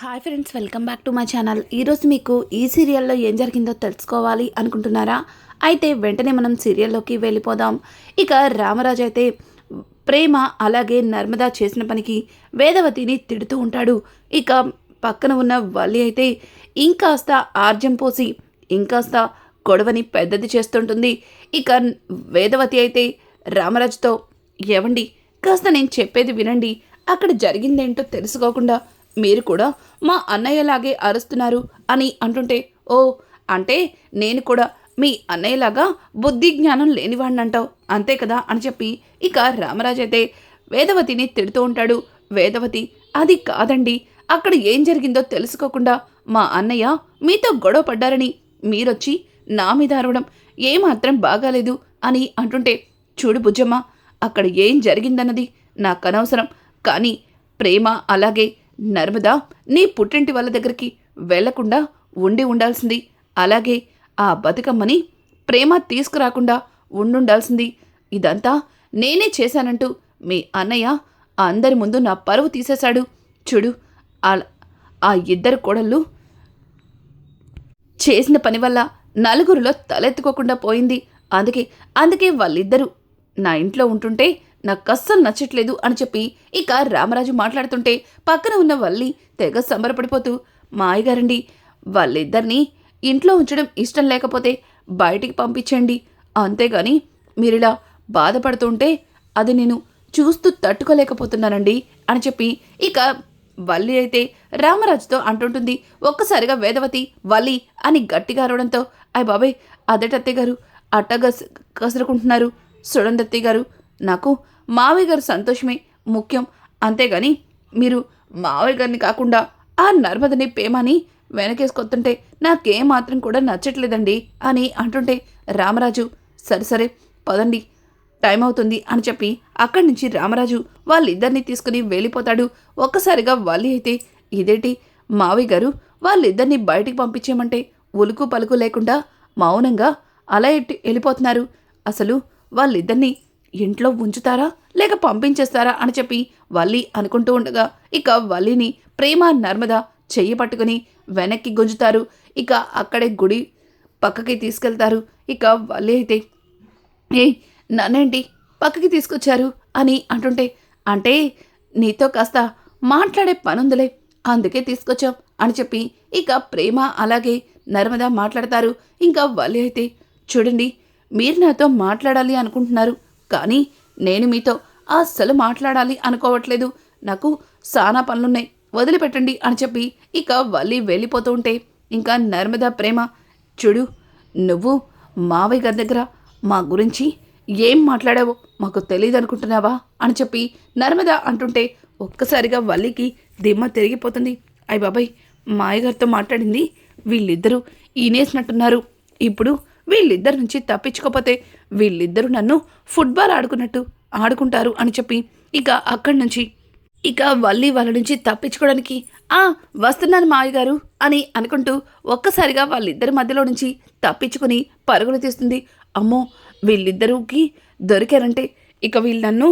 Hi friends welcome back to my channel ఈరోజు మీకు ఈ సీరియల్లో ఏం జరిగిందో తెలుసుకోవాలి అనుకుంటున్నారా? అయితే వెంటనే మనం సీరియల్లోకి వెళ్ళిపోదాం. ఇక రామరాజు అయితే ప్రేమ అలాగే నర్మదా చేసిన పనికి వేదవతిని తిడుతూ ఉంటాడు. ఇక పక్కన ఉన్న వల్లి అయితే ఇంకాస్త ఆర్జం పోసి ఇంకాస్త గొడవని పెద్దది చేస్తుంటుంది. ఇక వేదవతి అయితే రామరాజుతో ఎవండి కాస్త నేను చెప్పేది వినండి. అక్కడ జరిగిందేంటో తెలుసుకోకుండా మీరు కూడా మా అన్నయ్యలాగే అరుస్తున్నారు అని అంటుంటే ఓ అంటే నేను కూడా మీ అన్నయ్యలాగా బుద్ధి జ్ఞానం లేనివాడినంటావు అంతే కదా అని చెప్పి ఇక రామరాజు అయితే వేదవతిని తిడుతూ ఉంటాడు. వేదవతి అది కాదండి అక్కడ ఏం జరిగిందో తెలుసుకోకుండా మా అన్నయ్య మీతో గొడవ పడ్డారని మీరొచ్చి నా మీద అరవడం ఏమాత్రం బాగాలేదు అని అంటుంటే చూడు బుజ్జమ్మ అక్కడ ఏం జరిగిందన్నది నాకు అనవసరం కానీ ప్రేమ అలాగే నర్మదా నీ పుట్టింటి వాళ్ళ దగ్గరికి వెళ్ళకుండా ఉండి ఉండాల్సింది. అలాగే ఆ బతుకమ్మని ప్రేమ తీసుకురాకుండా ఉండుండాల్సింది. ఇదంతా నేనే చేశానంటూ మీ అన్నయ్య అందరి ముందు నా పరువు తీసేశాడు. చూడు ఆ- ఆ ఇద్దరు కోడళ్ళు చేసిన పని వల్ల నలుగురిలో తలెత్తుకోకుండా పోయింది. అందుకే అందుకే వాళ్ళిద్దరూ నా ఇంట్లో ఉంటుంటే నాకు అస్సలు నచ్చట్లేదు అని చెప్పి ఇక రామరాజు మాట్లాడుతుంటే పక్కన ఉన్న వల్లి తెగ సంబరపడిపోతూ మాయగారండి వాళ్ళిద్దరినీ ఇంట్లో ఉంచడం ఇష్టం లేకపోతే బయటికి పంపించండి. అంతేగాని మీరిలా బాధపడుతుంటే అది నేను చూస్తూ తట్టుకోలేకపోతున్నానండి అని చెప్పి ఇక వల్లి అయితే రామరాజుతో అంటుంటుంది ఒక్కసారిగా వేదవతి వల్లి అని గట్టిగా అరవడంతో అయ్య బాబాయ్ అదేటత్తే గారు అట్టగా కసురుకుంటున్నారు. సుడందత్తయ్య గారు నాకు మావయ్య గారు సంతోషమే ముఖ్యం. అంతేగాని మీరు మావయ్య గారిని కాకుండా ఆ నర్మదని పేమని వెనకేసుకొస్తుంటే నాకేం మాత్రం కూడా నచ్చట్లేదండి అని అంటుంటే రామరాజు సరే సరే పదండి టైం అవుతుంది అని చెప్పి అక్కడి నుంచి రామరాజు వాళ్ళిద్దరిని తీసుకుని వెళ్ళిపోతాడు. ఒక్కసారిగా వాళ్ళు అయితే ఇదేంటి? మావయ్య గారు వాళ్ళిద్దరిని బయటికి పంపించేయమంటే ఉలుకు పలుకు లేకుండా మౌనంగా అలా ఎట్టి వెళ్ళిపోతున్నారు. అసలు వాళ్ళిద్దరిని ఇంట్లో ఉంచుతారా? లేక పంపించేస్తారా? అని చెప్పి వల్లి అనుకుంటూ ఉండగా ఇక వల్లిని ప్రేమ నర్మద చెయ్యి పట్టుకుని వెనక్కి గుంజుతారు. ఇక అక్కడే గుడి పక్కకి తీసుకెళ్తారు. ఇక వల్లి అయితే ఏ నన్నేంటి పక్కకి తీసుకొచ్చారు? అని అంటుంటే అంటే నీతో కాస్త మాట్లాడే పనుందిలే అందుకే తీసుకొచ్చాం. అని చెప్పి ఇక ప్రేమ అలాగే నర్మద మాట్లాడతారు. ఇంకా వల్లి అయితే చూడండి మీరు నాతో మాట్లాడాలి అనుకుంటున్నారు. కానీ నేను మీతో అస్సలు మాట్లాడాలి అనుకోవట్లేదు. నాకు సానా పనులున్నాయి. వదిలిపెట్టండి అని చెప్పి ఇక వల్లి వెళ్ళిపోతూ ఉంటే ఇంకా నర్మద ప్రేమ చూడు నువ్వు మావయ్య గారి దగ్గర మా గురించి ఏం మాట్లాడావో మాకు తెలియదు అనుకుంటున్నావా అని చెప్పి నర్మద అంటుంటే ఒక్కసారిగా వల్లికి దిమ్మ తిరిగిపోతుంది. అయ్య బాబాయ్ మాయగారితో మాట్లాడింది వీళ్ళిద్దరూ ఈనేసినట్టున్నారు. ఇప్పుడు వీళ్ళిద్దరి నుంచి తప్పించుకోపోతే వీళ్ళిద్దరూ నన్ను ఫుట్బాల్ ఆడుకున్నట్టు ఆడుకుంటారు అని చెప్పి ఇక అక్కడి నుంచి ఇక వల్లి వాళ్ళ నుంచి తప్పించుకోవడానికి ఆ వస్తున్నాను మావి గారు అని అనుకుంటూ ఒక్కసారిగా వాళ్ళిద్దరి మధ్యలో నుంచి తప్పించుకుని పరుగులు తీస్తుంది. అమ్మో వీళ్ళిద్దరూకి దొరికారంటే ఇక వీళ్ళు నన్ను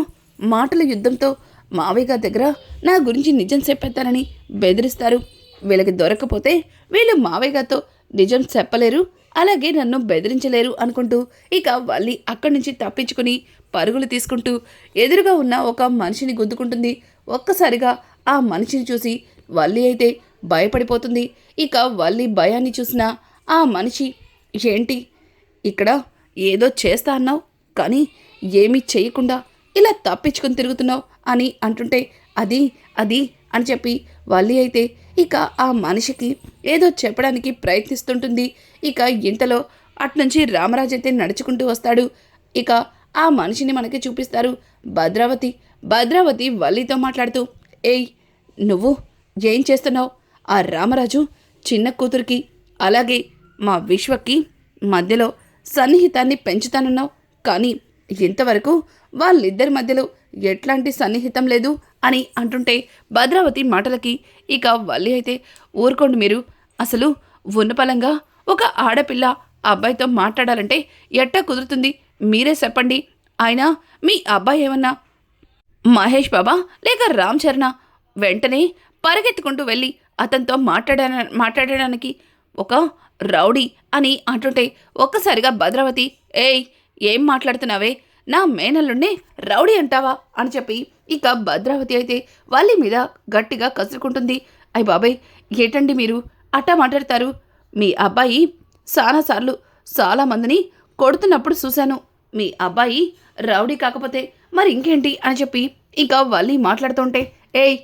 మాటల యుద్ధంతో మావయ్య గారి దగ్గర నా గురించి నిజం చెప్పేస్తానని బెదిరిస్తారు. వీళ్ళకి దొరకపోతే వీళ్ళు మావయ్య గారితో నిజం చెప్పలేరు. అలాగే నన్ను బెదిరించలేరు అనుకుంటూ ఇక వల్లి అక్కడి నుంచి తప్పించుకుని పరుగులు తీసుకుంటూ ఎదురుగా ఉన్న ఒక మనిషిని గుద్దుకుంటుంది. ఒక్కసారిగా ఆ మనిషిని చూసి వల్లి అయితే భయపడిపోతుంది. ఇక వల్లి భయాన్ని చూసిన ఆ మనిషి ఏంటి? ఇక్కడ ఏదో చేస్తా అన్నావు? కానీ ఏమీ చేయకుండా ఇలా తప్పించుకుని తిరుగుతున్నావు? అని అంటుంటే అది అది అని చెప్పి వల్లి అయితే ఇక ఆ మనిషికి ఏదో చెప్పడానికి ప్రయత్నిస్తుంటుంది. ఇక ఇంతలో అట్నుంచి రామరాజు అయితే నడుచుకుంటూ వస్తాడు. ఇక ఆ మనిషిని మనకి చూపిస్తారు భద్రావతి. భద్రావతి వల్లితో మాట్లాడుతూ ఏయ్ నువ్వు ఏం చేస్తున్నావు? ఆ రామరాజు చిన్న కూతురికి అలాగే మా విశ్వకి మధ్యలో సన్నిహితాన్ని పెంచుతానన్నావు. కానీ ఇంతవరకు వాళ్ళిద్దరి మధ్యలో ఎట్లాంటి సన్నిహితం లేదు అని అంటుంటే భద్రావతి మాటలకి ఇక వల్లి అయితే ఊరుకోండి మీరు. అసలు ఉన్నపలంగా ఒక ఆడపిల్ల అబ్బాయితో మాట్లాడాలంటే ఎట్టా కుదురుతుంది? మీరే చెప్పండి. ఆయన మీ అబ్బాయి ఏమన్నా మహేష్ బాబా లేక రామ్ చరణ? వెంటనే పరిగెత్తుకుంటూ వెళ్ళి అతనితో మాట్లాడా మాట్లాడడానికి ఒక రౌడీ అని అంటుంటే ఒక్కసారిగా భద్రావతి ఏయ్ ఏం మాట్లాడుతున్నావే? నా మేనల్లుండే రౌడీ అంటావా? అని చెప్పి ఇక భద్రావతి అయితే వాళ్ళ మీద గట్టిగా కసురుకుంటుంది. అయ్య బాబాయ్ ఏటండి మీరు? అట్టా మాట్లాడతారు? మీ అబ్బాయి చాలాసార్లు చాలా మందిని కొడుతున్నప్పుడు చూశాను. మీ అబ్బాయి రౌడీ కాకపోతే మరి ఇంకేంటి? అని చెప్పి ఇంకా వల్లి మాట్లాడుతుంటే ఏయ్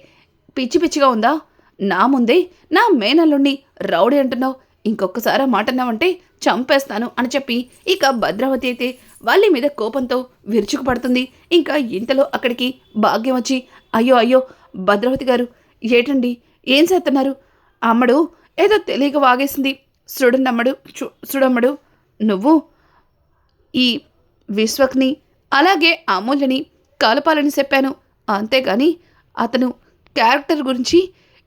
పిచ్చి పిచ్చిగా ఉందా? నా ముందే నా మేనల్లుణ్ణి రౌడీ అంటున్నావు. ఇంకొకసారి ఆ మాట అన్నావంటే చంపేస్తాను అని చెప్పి ఇక భద్రావతి అయితే వాళ్ళ మీద కోపంతో విరుచుకుపడుతుంది. ఇంకా ఇంతలో అక్కడికి భాగ్యం వచ్చి అయ్యో అయ్యో భద్రావతి గారు ఏటండి? ఏం చేస్తున్నారు? అమ్మడు ఏదో తెలియక వాగేసింది. సుడున్నమ్మడు సుడమ్మడు నువ్వు ఈ విశ్వక్ని అలాగే అమూల్యని కలపాలని చెప్పాను. అంతేగాని అతను క్యారెక్టర్ గురించి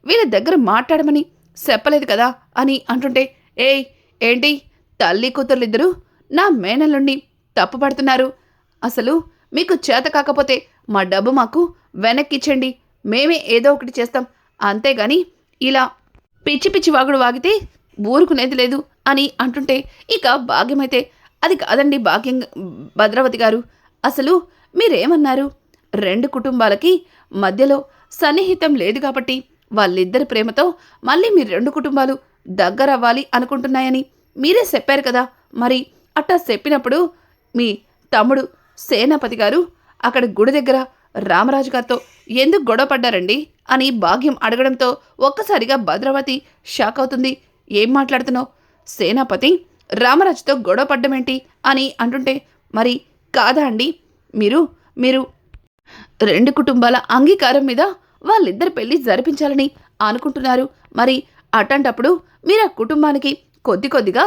వీళ్ళ దగ్గర మాట్లాడమని చెప్పలేదు కదా అని అంటుంటే ఏయ్ ఏంటి? తల్లి కూతుర్లిద్దరూ నా మేనల్లుండి తప్పుపడుతున్నారు. అసలు మీకు చేత కాకపోతే మా డబ్బు మాకు వెనక్కిచ్చండి మేమే ఏదో ఒకటి చేస్తాం. అంతేగాని ఇలా పిచ్చి పిచ్చి వాగుడు వాగితే ఊరుకునేది లేదు అని అంటుంటే ఇక భాగ్యమైతే అది కాదండి భాగ్యం భద్రావతి గారు. అసలు మీరేమన్నారు? రెండు కుటుంబాలకి మధ్యలో సన్నిహితం లేదు కాబట్టి వాళ్ళిద్దరి ప్రేమతో మళ్ళీ మీ రెండు కుటుంబాలు దగ్గరవ్వాలి అనుకుంటున్నాయని మీరే చెప్పారు కదా. మరి అట్టా చెప్పినప్పుడు మీ తమ్ముడు సేనాపతి గారు అక్కడ గుడి దగ్గర రామరాజు గారితో ఎందుకు గొడవ పడ్డారండి? అని భాగ్యం అడగడంతో ఒక్కసారిగా భద్రావతి షాక్ అవుతుంది. ఏం మాట్లాడుతున్నావు? సేనాపతి రామరాజుతో గొడవ పడ్డమేంటి? అని అంటుంటే మరి కాదా అండి? మీరు మీరు రెండు కుటుంబాల అంగీకారం మీద వాళ్ళిద్దరి పెళ్ళి జరిపించాలని అనుకుంటున్నారు. మరి అటంటప్పుడు మీరు ఆ కుటుంబానికి కొద్ది కొద్దిగా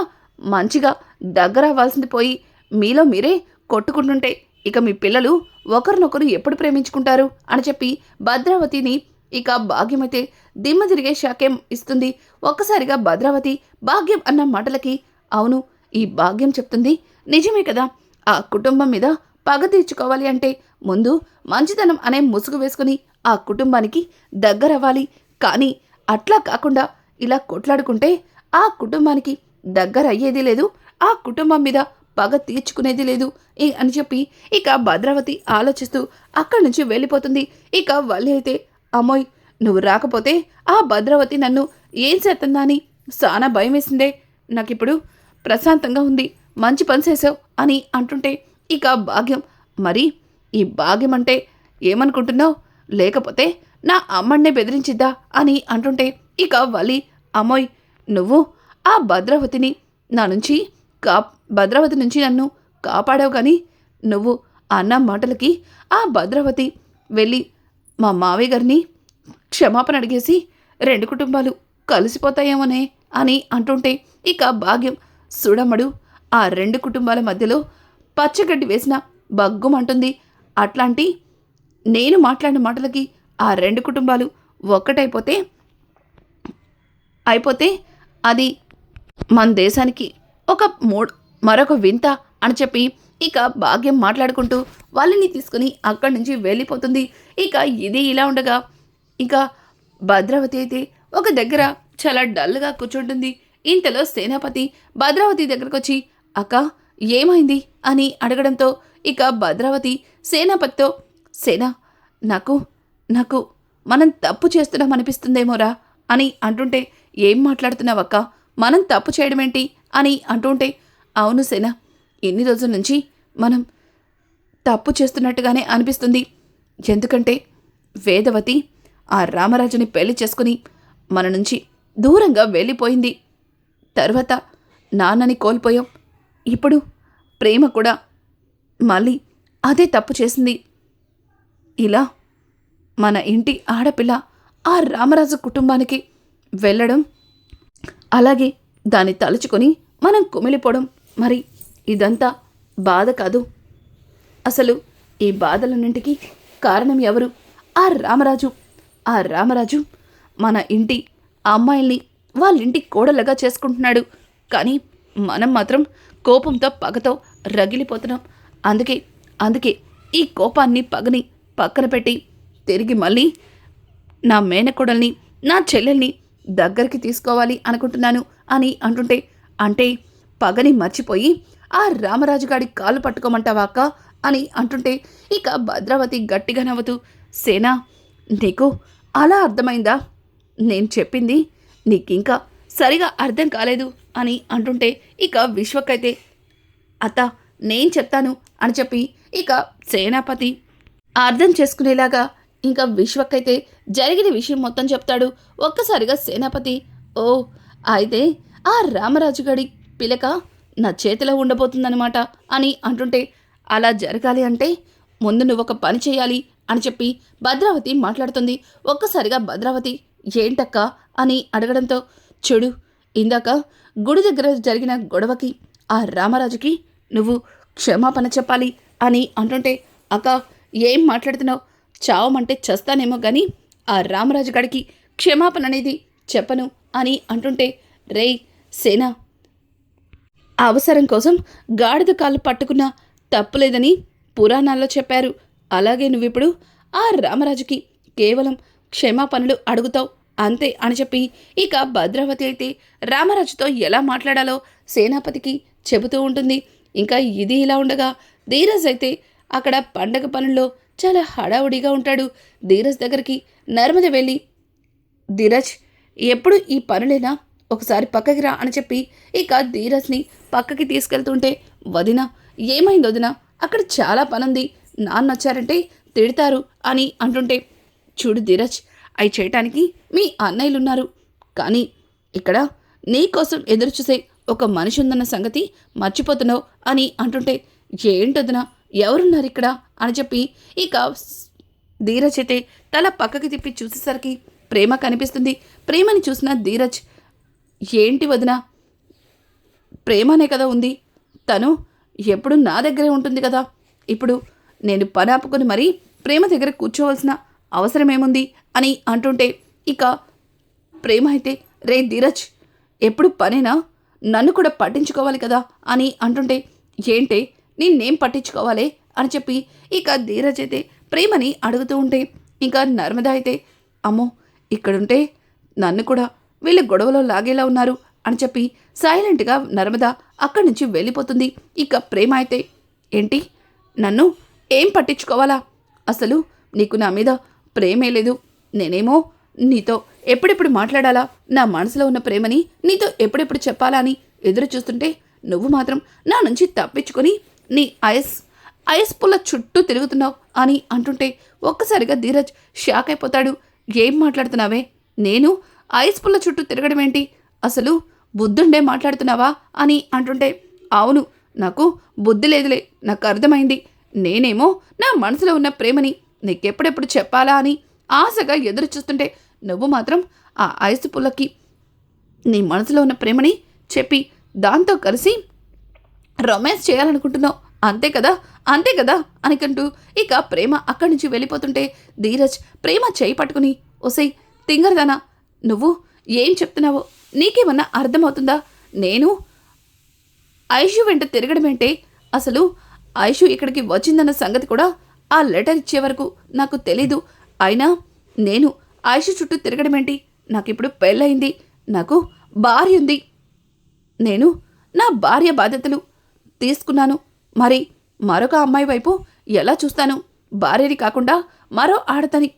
మంచిగా దగ్గర అవ్వాల్సింది పోయి మీలో మీరే కొట్టుకుంటుంటే ఇక మీ పిల్లలు ఒకరినొకరు ఎప్పుడు ప్రేమించుకుంటారు? అని చెప్పి భద్రావతిని ఇక భాగ్యమైతే దిమ్మ తిరిగే శాక్యం ఇస్తుంది. ఒక్కసారిగా భద్రావతి భాగ్యం అన్న మాటలకి అవును ఈ భాగ్యం చెప్తుంది. నిజమే కదా ఆ కుటుంబం మీద పగ తీర్చుకోవాలి అంటే ముందు మంచితనం అనే ముసుగు వేసుకుని ఆ కుటుంబానికి దగ్గరవ్వాలి. కానీ అట్లా కాకుండా ఇలా కొట్లాడుకుంటే ఆ కుటుంబానికి దగ్గర అయ్యేది లేదు. ఆ కుటుంబం మీద పగ తీర్చుకునేది లేదు. అని చెప్పి ఇక భద్రావతి ఆలోచిస్తూ అక్కడి నుంచి వెళ్ళిపోతుంది. ఇక వల్లి అయితే అమ్మోయ్ నువ్వు రాకపోతే ఆ భద్రావతి నన్ను ఏం చేస్తుందా అని చాలా భయం వేసిందే. నాకిప్పుడు ప్రశాంతంగా ఉంది. మంచి పని చేసావు అని అంటుంటే ఇక భాగ్యం. మరి ఈ భాగ్యం అంటే ఏమనుకుంటున్నావు? లేకపోతే నా అమ్మన్నే బెదిరించిద్దా అని అంటుంటే ఇక వలి అమ్మోయ్ నువ్వు ఆ భద్రావతిని నా నుంచి కా భద్రావతి నుంచి నన్ను కాపాడావు కానీ నువ్వు అన్న మాటలకి ఆ భద్రావతి వెళ్ళి మా మావయ్య గారిని క్షమాపణ అడిగేసి రెండు కుటుంబాలు కలిసిపోతాయేమోనే అని అంటుంటే ఇక భాగ్యం సుడమ్మడు ఆ రెండు కుటుంబాల మధ్యలో పచ్చగడ్డి వేసిన బగ్గుమంటుంది. అట్లాంటి నేను మాట్లాడిన మాటలకి ఆ రెండు కుటుంబాలు ఒక్కటైపోతే అయిపోతే అది మన దేశానికి ఒక మూడ్ మరొక వింత అని చెప్పి ఇక భాగ్యం మాట్లాడుకుంటూ వాళ్ళని తీసుకుని అక్కడి నుంచి వెళ్ళిపోతుంది. ఇక ఇది ఇలా ఉండగా ఇక భద్రావతి అయితే ఒక దగ్గర చాలా డల్గా కూర్చుంటుంది. ఇంతలో సేనాపతి భద్రావతి దగ్గరకు వచ్చి అక్క ఏమైంది? అని అడగడంతో ఇక భద్రావతి సేనాపతితో సేనా నాకు నాకు మనం తప్పు చేస్తున్నాం అనిపిస్తుందేమోరా అని అంటుంటే ఏం మాట్లాడుతున్నావక్క? మనం తప్పు చేయడమేంటి? అని అంటుంటే అవును సేన ఎన్ని రోజుల నుంచి మనం తప్పు చేస్తున్నట్టుగానే అనిపిస్తుంది. ఎందుకంటే వేదవతి ఆ రామరాజుని పెళ్ళి చేసుకుని మన నుంచి దూరంగా వెళ్ళిపోయింది. తర్వాత నాన్నని కోల్పోయాం. ఇప్పుడు ప్రేమ కూడా మళ్ళీ అదే తప్పు చేసింది. ఇలా మన ఇంటి ఆడపిల్ల ఆ రామరాజు కుటుంబానికి వెళ్ళడం అలాగే దాన్ని తలుచుకొని మనం కుమిలిపోవడం. మరి ఇదంతా బాధ కాదు. అసలు ఈ బాధలన్నింటికి కారణం ఎవరు? ఆ రామరాజు. ఆ రామరాజు మన ఇంటి అమ్మాయిల్ని వాళ్ళింటి కోడలుగా చేసుకుంటున్నాడు. కానీ మనం మాత్రం కోపంతో పగతో రగిలిపోతున్నాం. అందుకే అందుకే ఈ కోపాన్ని పగని పక్కన పెట్టి తిరిగి మళ్ళీ నా మేనకోడల్ని నా చెల్లెల్ని దగ్గరికి తీసుకోవాలి అనుకుంటున్నాను అని అంటుంటే అంటే పగని మర్చిపోయి ఆ రామరాజు గాడి కాలు పట్టుకోమంటావా అక్క అని అంటుంటే ఇక భద్రావతి గట్టిగా నవ్వుతూ సేనా నీకు అలా అర్థమైందా? నేను చెప్పింది నీకింకా సరిగా అర్థం కాలేదు అని అంటుంటే ఇక విశ్వకైతే అత్త నేను చెప్తాను అని చెప్పి ఇక సేనాపతి అర్థం చేసుకునేలాగా ఇంకా విశ్వకైతే జరిగిన విషయం మొత్తం చెప్తాడు ఒక్కసారిగా సేనాపతి. ఓ అయితే ఆ రామరాజు గడి పిలక నా చేతిలో ఉండబోతుందనమాట అని అంటుంటే అలా జరగాలి అంటే ముందు నువ్వు ఒక పని చేయాలి అని చెప్పి భద్రావతి మాట్లాడుతుంది. ఒక్కసారిగా భద్రావతి ఏంటక్క అని అడగడంతో చెడు ఇందాక గుడి దగ్గర జరిగిన గొడవకి ఆ రామరాజుకి నువ్వు క్షమాపణ చెప్పాలి అని అంటుంటే అక్క ఏం మాట్లాడుతున్నావు? చావమంటే చస్తానేమో కానీ ఆ రామరాజు గడికి క్షమాపణ అనేది చెప్పను అని అంటుంటే రేయ్ సేనా అవసరం కోసం గాడిద కాళ్ళు పట్టుకున్న తప్పులేదని పురాణాల్లో చెప్పారు. అలాగే నువ్విప్పుడు ఆ రామరాజుకి కేవలం క్షమాపణలు అడుగుతావు అంతే అని చెప్పి ఇక భద్రావతి అయితే రామరాజుతో ఎలా మాట్లాడాలో సేనాపతికి చెబుతూ ఉంటుంది. ఇంకా ఇది ఇలా ఉండగా ధీరజ్ అయితే అక్కడ పండగ పనుల్లో చాలా హడావుడిగా ఉంటాడు. ధీరజ్ దగ్గరికి నర్మద వెళ్ళి ధీరజ్ ఎప్పుడు ఈ పనులేనా? ఒకసారి పక్కకి రా అని చెప్పి ఇక ధీరజ్ని పక్కకి తీసుకెళ్తుంటే వదిన ఏమైంది వదిన? అక్కడ చాలా పనుంది. నాన్న వచ్చారంటే తిడతారు అని అంటుంటే చూడు ధీరజ్ అవి చేయటానికి మీ అన్నయ్యలు ఉన్నారు కానీ ఇక్కడ నీకోసం ఎదురుచూసే ఒక మనిషి ఉందన్న సంగతి మర్చిపోతున్నావు అని అంటుంటే ఏంటొదినా? ఎవరున్నారు ఇక్కడ? అని చెప్పి ఇక ధీరజ్ అయితే తల పక్కకి తిప్పి చూసేసరికి ప్రేమ కనిపిస్తుంది. ప్రేమని చూసిన ధీరజ్ ఏంటి వదిన? ప్రేమనే కదా ఉంది. తను ఎప్పుడు నా దగ్గరే ఉంటుంది కదా. ఇప్పుడు నేను పని ఆపుకొని మరీ ప్రేమ దగ్గర కూర్చోవలసిన అవసరమేముంది? అని అంటుంటే ఇక ప్రేమ అయితే రే ధీరజ్ ఎప్పుడు పనేనా? నన్ను కూడా పట్టించుకోవాలి కదా? అని అంటుంటే ఏంటే? నిన్నేం పట్టించుకోవాలి? అని చెప్పి ఇక ధీరజ్ అయితే ప్రేమని అడుగుతూ ఉంటే ఇంకా నర్మద అయితే అమ్మో ఇక్కడుంటే నన్ను కూడా వీళ్ళు గొడవలో లాగేలా ఉన్నారు అని చెప్పి సైలెంట్గా నర్మద అక్కడి నుంచి వెళ్ళిపోతుంది. ఇక ప్రేమ అయితే ఏంటి? నన్ను ఏం పట్టించుకోవాలా? అసలు నీకు నా మీద ప్రేమే లేదు. నేనేమో నీతో ఎప్పుడెప్పుడు మాట్లాడాలా? నా మనసులో ఉన్న ప్రేమని నీతో ఎప్పుడెప్పుడు చెప్పాలా అని ఎదురు చూస్తుంటే నువ్వు మాత్రం నా నుంచి తప్పించుకొని నీ ఐస్ ఐస్ పుల్ల చుట్టూ తిరుగుతున్నావు అని అంటుంటే ఒక్కసారిగా ధీరజ్ షాక్ అయిపోతాడు. ఏం మాట్లాడుతున్నావే? నేను ఐస్ పుల్ల చుట్టూ తిరగడం ఏంటి? అసలు బుద్ధుండే మాట్లాడుతున్నావా? అని అంటుంటే అవును నాకు బుద్ధి లేదులే నాకు అర్థమైంది. నేనేమో నా మనసులో ఉన్న ప్రేమని నీకెప్పుడెప్పుడు చెప్పాలా అని ఆశగా ఎదురు చూస్తుంటే నువ్వు మాత్రం ఆ ఐస్ పుల్లకి నీ మనసులో ఉన్న ప్రేమని చెప్పి దాంతో కలిసి రొమాన్స్ చేయాలనుకుంటున్నావు. అంతే కదా? అంతే కదా? అనికంటూ ఇక ప్రేమ అక్కడి నుంచి వెళ్ళిపోతుంటే ధీరజ్ ప్రేమ చేయి పట్టుకుని ఒసై తింగరదానా నువ్వు ఏం చెప్తున్నావో నీకేమన్నా అర్థమవుతుందా? నేను ఐషు వెంట తిరగడమేంటే అసలు ఐషు ఇక్కడికి వచ్చిందన్న సంగతి కూడా ఆ లెటర్ ఇచ్చే వరకు నాకు తెలీదు. అయినా నేను ఐషు చుట్టూ తిరగడమేంటి? నాకిప్పుడు పెళ్ళయింది నాకు భార్య ఉంది. నేను నా భార్య బాధ్యతలు తీసుకున్నాను. మరి మరొక అమ్మాయి వైపు ఎలా చూస్తాను? భార్యని కాకుండా మరో ఆడదాని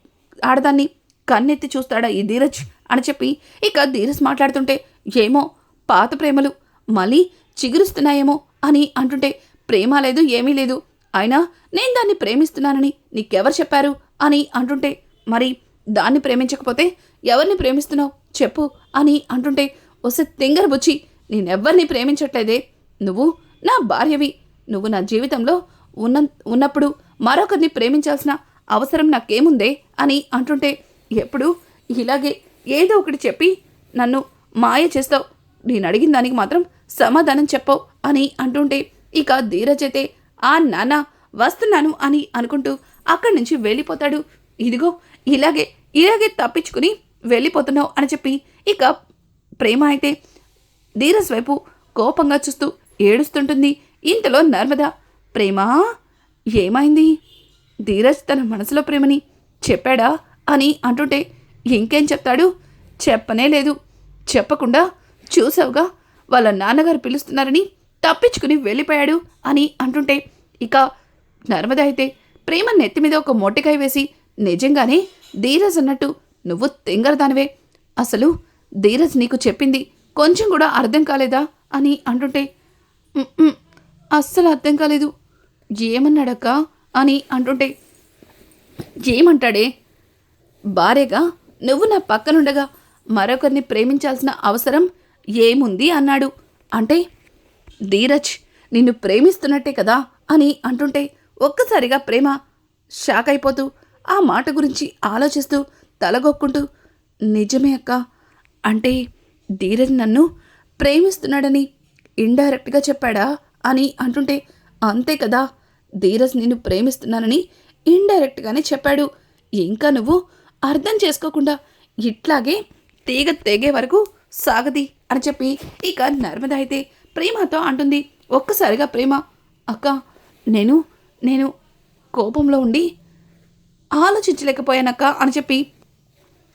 ఆడదాన్ని కన్నెత్తి చూస్తాడా ఈ ధీరజ్? అని చెప్పి ఇక ధీరజ్ మాట్లాడుతుంటే ఏమో పాత ప్రేమలు మళ్ళీ చిగురుస్తున్నాయేమో అని అంటుంటే ప్రేమ లేదు ఏమీ లేదు. అయినా నేను దాన్ని ప్రేమిస్తున్నానని నీకెవరు చెప్పారు? అని అంటుంటే మరి దాన్ని ప్రేమించకపోతే ఎవరిని ప్రేమిస్తున్నావు? చెప్పు అని అంటుంటే వస్తే తింగర బుచ్చి నేనెవ్వరిని ప్రేమించట్లేదే. నువ్వు నా భార్యవి నువ్వు నా జీవితంలో ఉన్న ఉన్నప్పుడు మరొకరిని ప్రేమించాల్సిన అవసరం నాకేముందే అని అంటుంటే ఎప్పుడు ఇలాగే ఏదో ఒకటి చెప్పి నన్ను మాయ చేస్తావు. నేను అడిగిన దానికి మాత్రం సమాధానం చెప్పవు అని అంటుంటే ఇక ధీరజ్ అయితే ఆ నాన్న వస్తున్నాను అని అనుకుంటూ అక్కడి నుంచి వెళ్ళిపోతాడు. ఇదిగో ఇలాగే ఇలాగే తప్పించుకుని వెళ్ళిపోతున్నావు అని చెప్పి ఇక ప్రేమ అయితే ధీరజ్ వైపు కోపంగా చూస్తూ ఏడుస్తుంటుంది. ఇంతలో నర్మద ప్రేమ ఏమైంది? ధీరజ్ తన మనసులో ప్రేమని చెప్పాడా? అని అంటుంటే ఇంకేం చెప్తాడు? చెప్పనే లేదు. చెప్పకుండా చూసావుగా వాళ్ళ నాన్నగారు పిలుస్తున్నారని తప్పించుకుని వెళ్ళిపోయాడు అని అంటుంటే ఇక నర్మద అయితే ప్రేమ నెత్తి మీద ఒక మొట్టికాయ వేసి నిజంగానే ధీరజ్ అన్నట్టు నువ్వు తింగరదానివే. అసలు ధీరజ్ నీకు చెప్పింది కొంచెం కూడా అర్థం కాలేదా? అని అంటుంటే అస్సలు అర్థం కాలేదు. ఏమన్నాడక్క అని అంటుంటే ఏమంటాడే? భార్యగా నువ్వు నా పక్కనుండగా మరొకరిని ప్రేమించాల్సిన అవసరం ఏముంది అన్నాడు. అంటే ధీరజ్ నిన్ను ప్రేమిస్తున్నట్టే కదా అని అంటుంటే ఒక్కసారిగా ప్రేమ షాక్ అయిపోతూ ఆ మాట గురించి ఆలోచిస్తూ తలగొక్కుంటూ నిజమే అక్క అంటే ధీరజ్ నన్ను ప్రేమిస్తున్నాడని ఇండైరెక్ట్గా చెప్పాడా అని అంటుంటే అంతే కదా ధీరజ్ నిన్ను ప్రేమిస్తున్నానని ఇండైరెక్ట్గానే చెప్పాడు. ఇంకా నువ్వు అర్థం చేసుకోకుండా ఇట్లాగే తీగ తెగే వరకు సాగది అని చెప్పి ఇక నర్మద అయితే ప్రేమతో అంటుంది. ఒక్కసారిగా ప్రేమ అక్క నేను నేను కోపంలో ఉండి ఆలోచించలేకపోయానక్క అని చెప్పి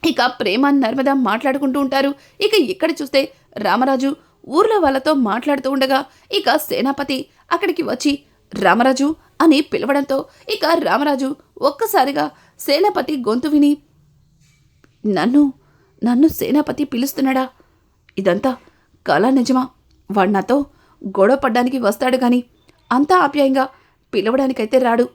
ఇక ప్రేమ నర్మద మాట్లాడుకుంటూ ఉంటారు. ఇక ఇక్కడ చూస్తే రామరాజు ఊర్లో వాళ్ళతో మాట్లాడుతూ ఉండగా ఇక సేనాపతి అక్కడికి వచ్చి రామరాజు అని పిలవడంతో ఇక రామరాజు ఒక్కసారిగా సేనాపతి గొంతు విని నన్ను నన్ను సేనాపతి పిలుస్తున్నాడా? ఇదంతా కళ నిజమా? వాడు నాతో గొడవ పడ్డానికి వస్తాడు గాని అంతా ఆప్యాయంగా పిలవడానికైతే రాడు.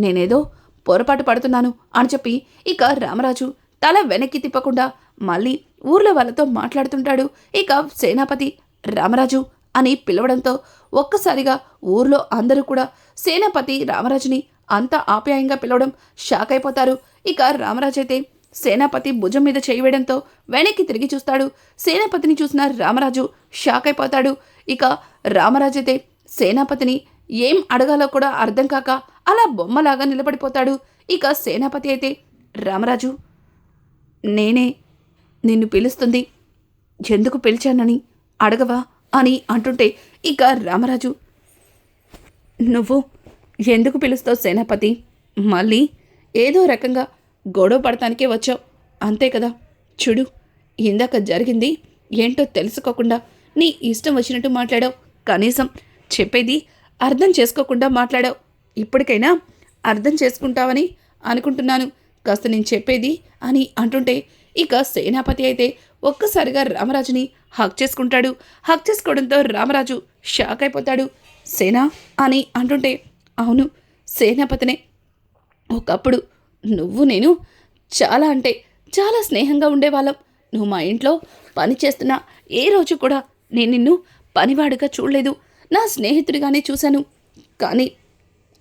నేనేదో పొరపాటు పడుతున్నాను అని చెప్పి ఇక రామరాజు తల వెనక్కి తిప్పకుండా మళ్ళీ ఊర్లో వాళ్ళతో మాట్లాడుతుంటాడు ఇక సేనాపతి రామరాజు అని పిలవడంతో ఒక్కసారిగా ఊర్లో అందరూ కూడా సేనాపతి రామరాజుని అంత ఆప్యాయంగా పిలవడం షాక్ అయిపోతారు. ఇక రామరాజు అయితే సేనాపతి భుజం మీద చేయవేయడంతో వెనక్కి తిరిగి చూస్తాడు. సేనాపతిని చూసిన రామరాజు షాక్ అయిపోతాడు. ఇక రామరాజు అయితే సేనాపతిని ఏం అడగాలో కూడా అర్థం కాక అలా బొమ్మలాగా నిలబడిపోతాడు. ఇక సేనాపతి అయితే రామరాజు నేనే నిన్ను పిలుస్తుంది. ఎందుకు పిలిచానని అడగవా అని అంటుంటే ఇక రామరాజు నువ్వు ఎందుకు పిలుస్తావు సేనాపతి? మళ్ళీ ఏదో రకంగా గొడవ పడటానికే వచ్చావు. అంతే కదా. చూడు ఇందాక జరిగింది ఏంటో తెలుసుకోకుండా నీ ఇష్టం వచ్చినట్టు మాట్లాడావు. కనీసం చెప్పేది అర్థం చేసుకోకుండా మాట్లాడావు. ఇప్పటికైనా అర్థం చేసుకుంటావని అనుకుంటున్నాను. కాస్త నేను చెప్పేది అని అంటుంటే ఇక సేనాపతి అయితే ఒక్కసారిగా రామరాజుని హక్ చేసుకుంటాడు. హక్ చేసుకోవడంతో రామరాజు షాక్ అయిపోతాడు. సేనా అని అంటుంటే అవును సేనాపతినే. ఒకప్పుడు నువ్వు నేను చాలా అంటే చాలా స్నేహంగా ఉండేవాళ్ళం. నువ్వు మా ఇంట్లో పని చేస్తున్నా ఏ రోజు కూడా నేను నిన్ను పనివాడుగా చూడలేదు. నా స్నేహితుడిగానే చూశాను. కానీ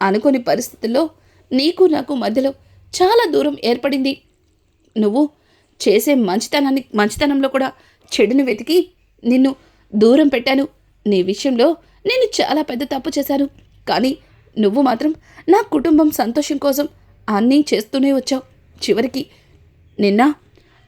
అనుకోని పరిస్థితుల్లో నీకు నాకు మధ్యలో చాలా దూరం ఏర్పడింది. నువ్వు చేసే మంచితనాన్ని మంచితనంలో కూడా చెడుని వెతికి నిన్ను దూరం పెట్టాను. నీ విషయంలో నేను చాలా పెద్ద తప్పు చేశాను. కానీ నువ్వు మాత్రం నా కుటుంబం సంతోషం కోసం అన్నీ చేస్తూనే వచ్చావు. చివరికి నిన్న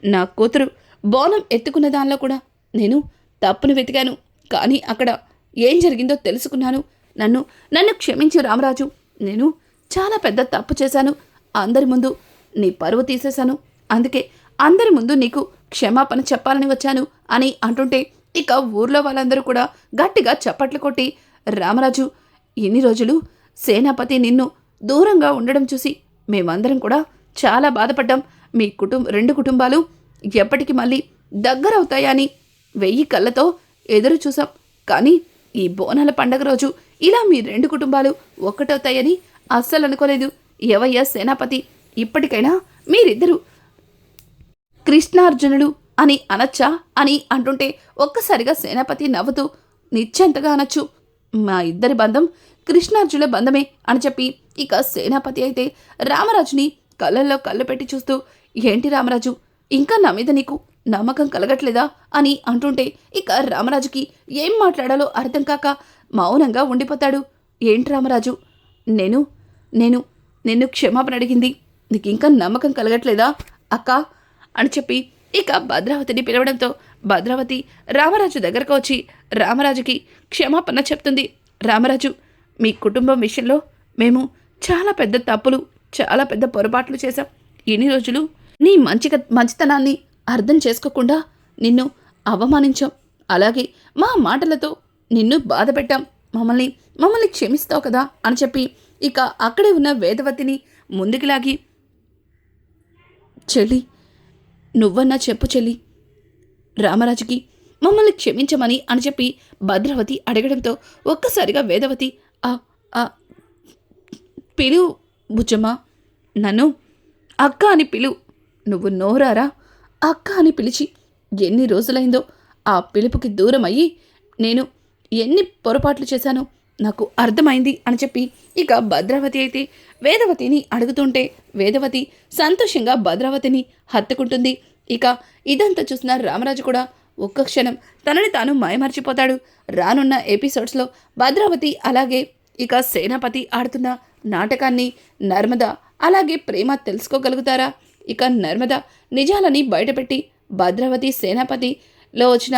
నా కూతురు బోనం ఎత్తుకున్న దానిలో కూడా నేను తప్పును వెతికాను. కానీ అక్కడ ఏం జరిగిందో తెలుసుకున్నాను. నన్ను నన్ను క్షమించు రామరాజు. నేను చాలా పెద్ద తప్పు చేశాను. అందరి ముందు నీ పరువు తీసేశాను. అందుకే అందరి ముందు నీకు క్షమాపణ చెప్పాలని వచ్చాను అని అంటుంటే ఇక ఊర్లో వాళ్ళందరూ కూడా గట్టిగా చప్పట్లు కొట్టి రామరాజు ఇన్ని రోజులు సేనాపతి నిన్ను దూరంగా ఉండడం చూసి మేమందరం కూడా చాలా బాధపడ్డాం. మీ కుటుంబ రెండు కుటుంబాలు ఎప్పటికి మళ్ళీ దగ్గరవుతాయని వెయ్యి కళ్ళతో ఎదురు చూసాం. కానీ ఈ బోనాల పండగ రోజు ఇలా మీ రెండు కుటుంబాలు ఒక్కటవుతాయని అస్సలు అనుకోలేదు ఎవయ్యా సేనాపతి? ఇప్పటికైనా మీరిద్దరూ కృష్ణార్జునుడు అని అనచ్చా అని అంటుంటే ఒక్కసారిగా సేనాపతి నవ్వుతూ నిశ్చంతగా అనొచ్చు. మా ఇద్దరి బంధం కృష్ణార్జునుల బంధమే అని చెప్పి ఇక సేనాపతి అయితే రామరాజుని కళ్ళల్లో కళ్ళు పెట్టి చూస్తూ ఏంటి రామరాజు ఇంకా నా మీద నీకు నమ్మకం కలగట్లేదా? అని అంటుంటే ఇక రామరాజుకి ఏం మాట్లాడాలో అర్థం కాక మౌనంగా ఉండిపోతాడు. ఏంటి రామరాజు నేను నేను నిన్ను క్షమాపణ అడిగింది. నీకు ఇంకా నమ్మకం కలగట్లేదా? అక్క అని చెప్పి ఇక భద్రావతిని పిలవడంతో భద్రావతి రామరాజు దగ్గరకు వచ్చి రామరాజుకి క్షమాపణ చెప్తుంది. రామరాజు మీ కుటుంబం విషయంలో మేము చాలా పెద్ద తప్పులు చాలా పెద్ద పొరపాట్లు చేశాం. ఎన్ని రోజులు నీ మంచి మంచితనాన్ని అర్థం చేసుకోకుండా నిన్ను అవమానించాం. అలాగే మా మాటలతో నిన్ను బాధ పెట్టాం. మమ్మల్ని మమ్మల్ని క్షమిస్తావు కదా అని చెప్పి ఇక అక్కడే ఉన్న వేదవతిని ముందుకు లాగి చెల్లి నువ్వన్నా చెప్పు చెల్లి. రామరాజుకి మమ్మల్ని క్షమించమని అని చెప్పి భద్రవతి అడగడంతో ఒక్కసారిగా వేదవతి ఆ ఆ పిలు బుజ్జమ్మ నన్ను అక్క అని పిలు. నువ్వు నోరారా? అక్క అని పిలిచి ఎన్ని రోజులైందో ఆ పిలుపుకి దూరం అయ్యి నేను ఎన్ని పొరపాట్లు చేశానో నాకు అర్థమైంది అని చెప్పి ఇక భద్రావతి అయితే వేదవతిని అడుగుతుంటే వేదవతి సంతోషంగా భద్రావతిని హత్తుకుంటుంది. ఇక ఇదంతా చూసిన రామరాజు కూడా ఒక్క క్షణం తనని తాను మాయమర్చిపోతాడు రానున్న ఎపిసోడ్స్లో భద్రావతి అలాగే ఇక సేనాపతి ఆడుతున్న నాటకాన్ని నర్మద అలాగే ప్రేమ తెలుసుకోగలుగుతారా? ఇక నర్మద నిజాలని బయటపెట్టి భద్రావతి సేనాపతిలో వచ్చిన